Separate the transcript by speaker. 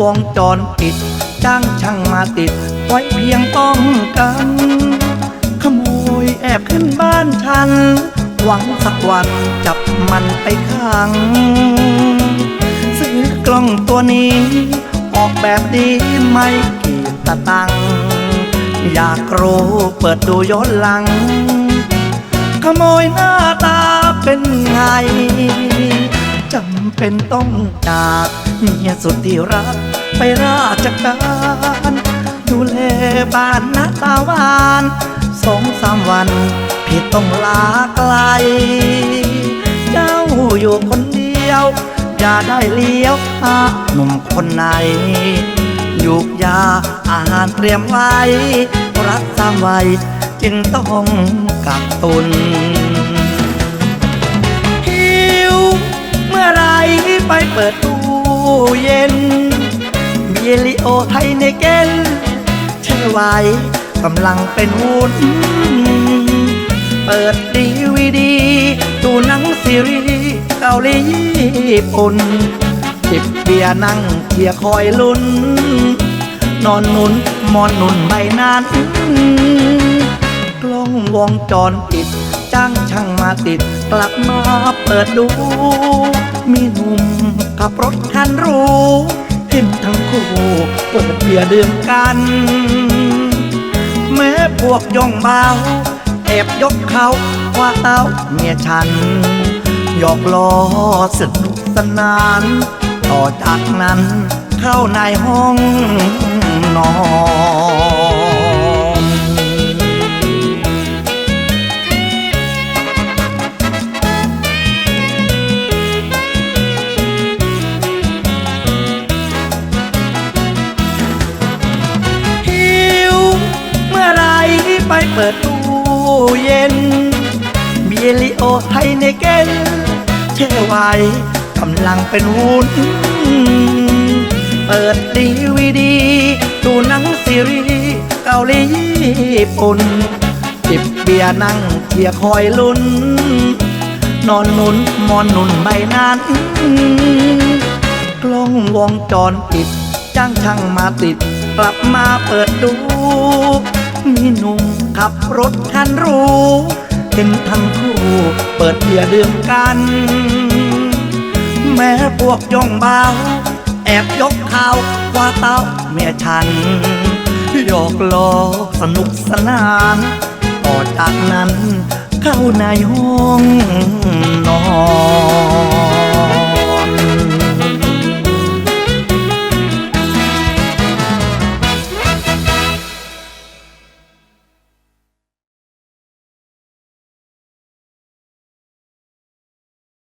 Speaker 1: วงจรปิด จ้างช่างมาติด ไว้เพียงป้องกัน ขโมยแอบขึ้นบ้านฉัน หวังสักวันจับมันไปขัง ซื้อกล้องตัวนี้ ออกแบบดีไม่กี่ตะตัง อยากรู้เปิดดูย้อนหลัง ขโมยหน้าตาเป็นไงจำเป็นต้องจากเมียสุดที่รัก ไปราชการดูแลบ้านน้าตาวานสองสามวัน พี่ต้องลาไกล เจ้าอยู่คนเดียว อย่าได้เลี้ยวหาหนุ่มคนไหนยุกยาอาหารเตรียมไว้ รักสางไว้จึงต้องกักตุนหิวเมื่อไรไปเปิดตู้เย็น เบียริโอไทยในเกนเชื่อไว้กำลังเป็นวุ่นเปิดดีวีดี ดูหนังซีรีส์เกาหลีญี่ปุ่นจิบเบียร์นั่งเชียร์คอยลุ้น นอนนุนมอนนุนใบนั้นกล้องวงจรปิด จ้างช่างมาติด กลับมาเปิดดู มีหนุ่มขับรถคันรู เห็นทั้งคู่เปิดเบียร์ดื่มกัน แม้พวกย่องเบาแอบยกเขาว่าเต้าเมียฉันหยอกล้อสนุกสนาน ต่อจากนั้นเข้าในห้องนอน เปิดตู้เย็นเบียริโอไทยในเกนเชื่อไว้กำลังเป็นวุ่นเปิดดีวีดีดูหนังซีรีส์เกาหลีญี่ปุ่นจิบเบียร์นั่งเชียร์คอยลุ้น นอนนุนมอนนุนใบนั้นกล้องวงจรปิดจ้างช่างมาติด กลับมาเปิดดู มีหนุ่มขับรถคันรูเห็นทั้งคู่เปิดเบียร์ดื่มกัน แม้พวกย่องเบาแอบยกข่าวว่าเต้าเมียฉันหยอกล้อสนุกสนาน ต่อจากนั้นเข้าในห้องนอน